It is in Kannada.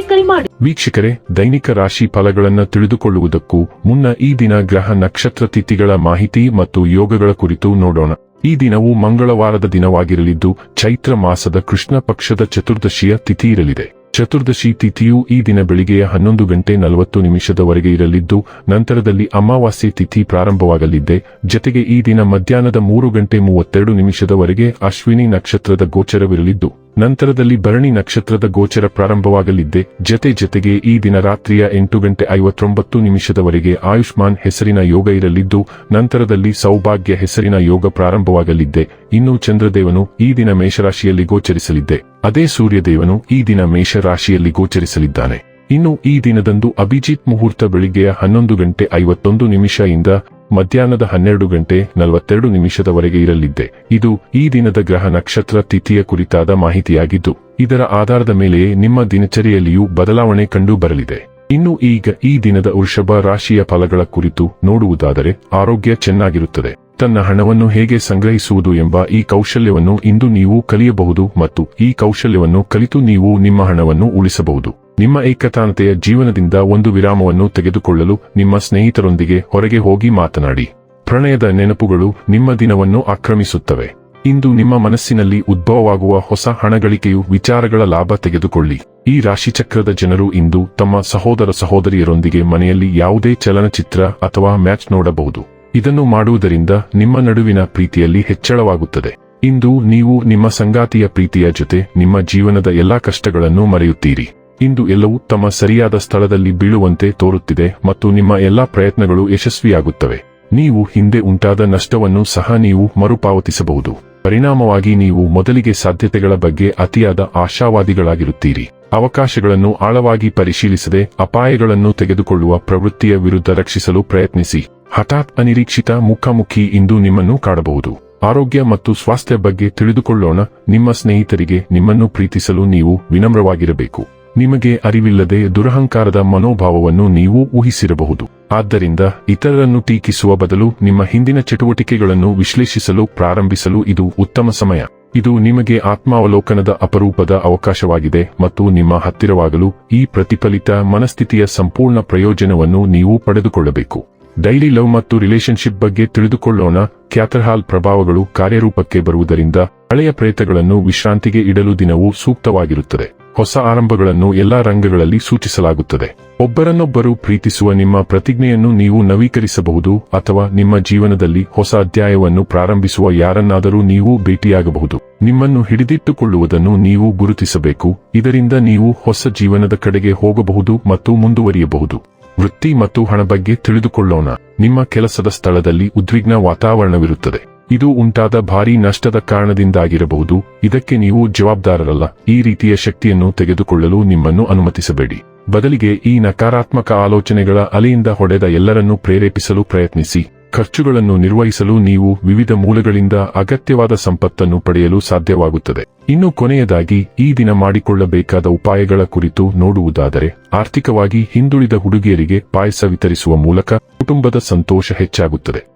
ಕರೆ ಮಾಡಿ. ವೀಕ್ಷಕರೇ, ದೈನಿಕ ರಾಶಿ ಫಲಗಳನ್ನು ತಿಳಿದುಕೊಳ್ಳುವುದಕ್ಕೂ ಮುನ್ನ ಈ ದಿನ ಗ್ರಹ ನಕ್ಷತ್ರ ತಿಥಿಗಳ ಮಾಹಿತಿ ಮತ್ತು ಯೋಗಗಳ ಕುರಿತು ನೋಡೋಣ. ಈ ದಿನವು ಮಂಗಳವಾರದ ದಿನವಾಗಿರಲಿದ್ದು, ಚೈತ್ರ ಮಾಸದ ಕೃಷ್ಣ ಪಕ್ಷದ ಚತುರ್ದಶಿಯ ತಿಥಿ ಇರಲಿದೆ. ಚತುರ್ದಶಿ ತಿಥಿಯು ಈ ದಿನ ಬೆಳಿಗ್ಗೆಯ ಹನ್ನೊಂದು ಗಂಟೆ ನಲವತ್ತು ನಿಮಿಷದವರೆಗೆ ಇರಲಿದ್ದು, ನಂತರದಲ್ಲಿ ಅಮಾವಾಸ್ಯೆ ತಿಥಿ ಪ್ರಾರಂಭವಾಗಲಿದ್ದೆ. ಜತೆಗೆ ಈ ದಿನ ಮಧ್ಯಾಹ್ನದ ಮೂರು ಗಂಟೆ ಮೂವತ್ತೆರಡು ನಿಮಿಷದವರೆಗೆ ಅಶ್ವಿನಿ ನಕ್ಷತ್ರದ ಗೋಚರವಿರಲಿದ್ದು ನಂತರದಲ್ಲಿ ಭರಣಿ ನಕ್ಷತ್ರದ ಗೋಚರ ಪ್ರಾರಂಭವಾಗಲಿದ್ದೆ. ಜತೆ ಜತೆಗೆ ಈ ದಿನ ರಾತ್ರಿಯ ಎಂಟು ಗಂಟೆ ಐವತ್ತೊಂಬತ್ತು ನಿಮಿಷದವರೆಗೆ ಆಯುಷ್ಮಾನ್ ಹೆಸರಿನ ಯೋಗ ಇರಲಿದ್ದು, ನಂತರದಲ್ಲಿ ಸೌಭಾಗ್ಯ ಹೆಸರಿನ ಯೋಗ ಪ್ರಾರಂಭವಾಗಲಿದ್ದೆ. ಇನ್ನು ಚಂದ್ರದೇವನು ಈ ದಿನ ಮೇಷರಾಶಿಯಲ್ಲಿ ಗೋಚರಿಸಲಿದ್ದೆ. ಅದೇ ಸೂರ್ಯದೇವನು ಈ ದಿನ ಮೇಷರಾಶಿಯಲ್ಲಿ ಗೋಚರಿಸಲಿದ್ದಾನೆ. ಇನ್ನು ಈ ದಿನದಂದು ಅಭಿಜಿತ್ ಮುಹೂರ್ತ ಬೆಳಿಗ್ಗೆಯ ಹನ್ನೊಂದು ಗಂಟೆ ಐವತ್ತೊಂದು ನಿಮಿಷ ಇಂದ ಮಧ್ಯಾಹ್ನದ ಹನ್ನೆರಡು ಗಂಟೆ ನಲವತ್ತೆರಡು ನಿಮಿಷದವರೆಗೆ ಇರಲಿದ್ದೆ. ಇದು ಈ ದಿನದ ಗ್ರಹ ನಕ್ಷತ್ರ ತಿಥಿಯ ಕುರಿತಾದ ಮಾಹಿತಿಯಾಗಿದ್ದು, ಇದರ ಆಧಾರದ ಮೇಲೆಯೇ ನಿಮ್ಮ ದಿನಚರಿಯಲ್ಲಿಯೂ ಬದಲಾವಣೆ ಕಂಡು ಬರಲಿದೆ. ಇನ್ನು ಈಗ ಈ ದಿನದ ವೃಷಭ ರಾಶಿಯ ಫಲಗಳ ಕುರಿತು ನೋಡುವುದಾದರೆ ಆರೋಗ್ಯ ಚೆನ್ನಾಗಿರುತ್ತದೆ. ತನ್ನ ಹಣವನ್ನು ಹೇಗೆ ಸಂಗ್ರಹಿಸುವುದು ಎಂಬ ಈ ಕೌಶಲ್ಯವನ್ನು ಇಂದು ನೀವು ಕಲಿಯಬಹುದು ಮತ್ತು ಈ ಕೌಶಲ್ಯವನ್ನು ಕಲಿತು ನೀವು ನಿಮ್ಮ ಹಣವನ್ನು ಉಳಿಸಬಹುದು. ನಿಮ್ಮ ಏಕತಾನತೆಯ ಜೀವನದಿಂದ ಒಂದು ವಿರಾಮವನ್ನು ತೆಗೆದುಕೊಳ್ಳಲು ನಿಮ್ಮ ಸ್ನೇಹಿತರೊಂದಿಗೆ ಹೊರಗೆ ಹೋಗಿ ಮಾತನಾಡಿ. ಪ್ರಣಯದ ನೆನಪುಗಳು ನಿಮ್ಮ ದಿನವನ್ನು ಆಕ್ರಮಿಸುತ್ತವೆ. ಇಂದು ನಿಮ್ಮ ಮನಸ್ಸಿನಲ್ಲಿ ಉದ್ಭವವಾಗುವ ಹೊಸ ಹಣಗಳಿಕೆಯು ವಿಚಾರಗಳ ಲಾಭ ತೆಗೆದುಕೊಳ್ಳಿ. ಈ ರಾಶಿಚಕ್ರದ ಜನರು ಇಂದು ತಮ್ಮ ಸಹೋದರ ಸಹೋದರಿಯರೊಂದಿಗೆ ಮನೆಯಲ್ಲಿ ಯಾವುದೇ ಚಲನಚಿತ್ರ ಅಥವಾ ಮ್ಯಾಚ್ ನೋಡಬಹುದು. ಇದನ್ನು ಮಾಡುವುದರಿಂದ ನಿಮ್ಮ ನಡುವಿನ ಪ್ರೀತಿಯಲ್ಲಿ ಹೆಚ್ಚಳವಾಗುತ್ತದೆ. ಇಂದು ನೀವು ನಿಮ್ಮ ಸಂಗಾತಿಯ ಪ್ರೀತಿಯ ಜೊತೆ ನಿಮ್ಮ ಜೀವನದ ಎಲ್ಲಾ ಕಷ್ಟಗಳನ್ನು ಮರೆಯುತ್ತೀರಿ. ಇಂದು ಎಲ್ಲವೂ ತಮ್ಮ ಸರಿಯಾದ ಸ್ಥಳದಲ್ಲಿ ಬೀಳುವಂತೆ ತೋರುತ್ತಿದೆ ಮತ್ತು ನಿಮ್ಮ ಎಲ್ಲಾ ಪ್ರಯತ್ನಗಳು ಯಶಸ್ವಿಯಾಗುತ್ತವೆ. ನೀವು ಹಿಂದೆ ಉಂಟಾದ ನಷ್ಟವನ್ನು ಸಹ ನೀವು ಮರುಪಾವತಿಸಬಹುದು. ಪರಿಣಾಮವಾಗಿ ನೀವು ಮೊದಲಿಗೆ ಸಾಧ್ಯತೆಗಳ ಬಗ್ಗೆ ಅತಿಯಾದ ಆಶಾವಾದಿಗಳಾಗಿರುತ್ತೀರಿ. ಅವಕಾಶಗಳನ್ನು ಆಳವಾಗಿ ಪರಿಶೀಲಿಸದೆ ಅಪಾಯಗಳನ್ನು ತೆಗೆದುಕೊಳ್ಳುವ ಪ್ರವೃತ್ತಿಯ ವಿರುದ್ಧ ರಕ್ಷಿಸಲು ಪ್ರಯತ್ನಿಸಿ. ಹಠಾತ್ ಅನಿರೀಕ್ಷಿತ ಮುಖಾಮುಖಿ ಇಂದು ನಿಮ್ಮನ್ನು ಕಾಡಬಹುದು. ಆರೋಗ್ಯ ಮತ್ತು ಸ್ವಾಸ್ಥ್ಯ ಬಗ್ಗೆ ತಿಳಿದುಕೊಳ್ಳೋಣ. ನಿಮ್ಮ ಸ್ನೇಹಿತರಿಗೆ ನಿಮ್ಮನ್ನು ಪ್ರೀತಿಸಲು ನೀವು ವಿನಮ್ರವಾಗಿರಬೇಕು. ನಿಮಗೆ ಅರಿವಿಲ್ಲದೆ ದುರಹಂಕಾರದ ಮನೋಭಾವವನ್ನು ನೀವು ಊಹಿಸಿರಬಹುದು. ಆದ್ದರಿಂದ ಇತರರನ್ನು ಟೀಕಿಸುವ ಬದಲು ನಿಮ್ಮ ಹಿಂದಿನ ಚಟುವಟಿಕೆಗಳನ್ನು ವಿಶ್ಲೇಷಿಸಲು ಪ್ರಾರಂಭಿಸಲು ಇದು ಉತ್ತಮ ಸಮಯ. ಇದು ನಿಮಗೆ ಆತ್ಮಾವಲೋಕನದ ಅಪರೂಪದ ಅವಕಾಶವಾಗಿದೆ ಮತ್ತು ನಿಮ್ಮ ಹತ್ತಿರವಾಗಲು ಈ ಪ್ರತಿಫಲಿತ ಮನಸ್ಥಿತಿಯ ಸಂಪೂರ್ಣ ಪ್ರಯೋಜನವನ್ನು ನೀವು ಪಡೆದುಕೊಳ್ಳಬೇಕು. ಡೈಲಿ ಲವ್ ಮತ್ತು ರಿಲೇಶನ್ಶಿಪ್ ಬಗ್ಗೆ ತಿಳಿದುಕೊಳ್ಳೋಣ. ಕ್ಯಾಥರ್ಹಾಲ್ ಪ್ರಭಾವಗಳು ಕಾರ್ಯರೂಪಕ್ಕೆ ಬರುವುದರಿಂದ ಹಳೆಯ ಪ್ರಯತ್ನಗಳನ್ನು ವಿಶ್ರಾಂತಿಗೆ ಇಡಲು ದಿನವೂ ಸೂಕ್ತವಾಗಿರುತ್ತದೆ. ಹೊಸ ಆರಂಭಗಳನ್ನು ಎಲ್ಲಾ ರಂಗಗಳಲ್ಲಿ ಸೂಚಿಸಲಾಗುತ್ತದೆ. ಒಬ್ಬರನ್ನೊಬ್ಬರು ಪ್ರೀತಿಸುವ ನಿಮ್ಮ ಪ್ರತಿಜ್ಞೆಯನ್ನು ನೀವು ನವೀಕರಿಸಬಹುದು ಅಥವಾ ನಿಮ್ಮ ಜೀವನದಲ್ಲಿ ಹೊಸ ಅಧ್ಯಾಯವನ್ನು ಪ್ರಾರಂಭಿಸುವ ಯಾರನ್ನಾದರೂ ನೀವು ಭೇಟಿಯಾಗಬಹುದು. ನಿಮ್ಮನ್ನು ಹಿಡಿದಿಟ್ಟುಕೊಳ್ಳುವುದನ್ನು ನೀವು ಗುರುತಿಸಬೇಕು. ಇದರಿಂದ ನೀವು ಹೊಸ ಜೀವನದ ಕಡೆಗೆ ಹೋಗಬಹುದು ಮತ್ತು ಮುಂದುವರಿಯಬಹುದು. ವೃತ್ತಿ ಮತ್ತು ಹಣ ಬಗ್ಗೆ ತಿಳಿದುಕೊಳ್ಳೋಣ. ನಿಮ್ಮ ಕೆಲಸದ ಸ್ಥಳದಲ್ಲಿ ಉದ್ವಿಗ್ನ ವಾತಾವರಣವಿರುತ್ತದೆ. ಇದು ಉಂಟಾದ ಭಾರೀ ನಷ್ಟದ ಕಾರಣದಿಂದಾಗಿರಬಹುದು. ಇದಕ್ಕೆ ನೀವು ಜವಾಬ್ದಾರರಲ್ಲ. ಈ ರೀತಿಯ ಶಕ್ತಿಯನ್ನು ತೆಗೆದುಕೊಳ್ಳಲು ನಿಮ್ಮನ್ನು ಅನುಮತಿಸಬೇಡಿ. ಬದಲಿಗೆ ಈ ನಕಾರಾತ್ಮಕ ಆಲೋಚನೆಗಳ ಅಲೆಯಿಂದ ಹೊಡೆದ ಎಲ್ಲರನ್ನೂ ಪ್ರೇರೇಪಿಸಲು ಪ್ರಯತ್ನಿಸಿ. ಖರ್ಚುಗಳನ್ನು ನಿರ್ವಹಿಸಲು ನೀವು ವಿವಿಧ ಮೂಲಗಳಿಂದ ಅಗತ್ಯವಾದ ಸಂಪತ್ತನ್ನು ಪಡೆಯಲು ಸಾಧ್ಯವಾಗುತ್ತದೆ. ಇನ್ನು ಕೊನೆಯದಾಗಿ, ಈ ದಿನ ಮಾಡಿಕೊಳ್ಳಬೇಕಾದ ಉಪಾಯಗಳ ಕುರಿತು ನೋಡುವುದಾದರೆ, ಆರ್ಥಿಕವಾಗಿ ಹಿಂದುಳಿದ ಹುಡುಗಿಯರಿಗೆ ಪಾಯಸ ವಿತರಿಸುವ ಮೂಲಕ ಕುಟುಂಬದ ಸಂತೋಷ ಹೆಚ್ಚಾಗುತ್ತದೆ.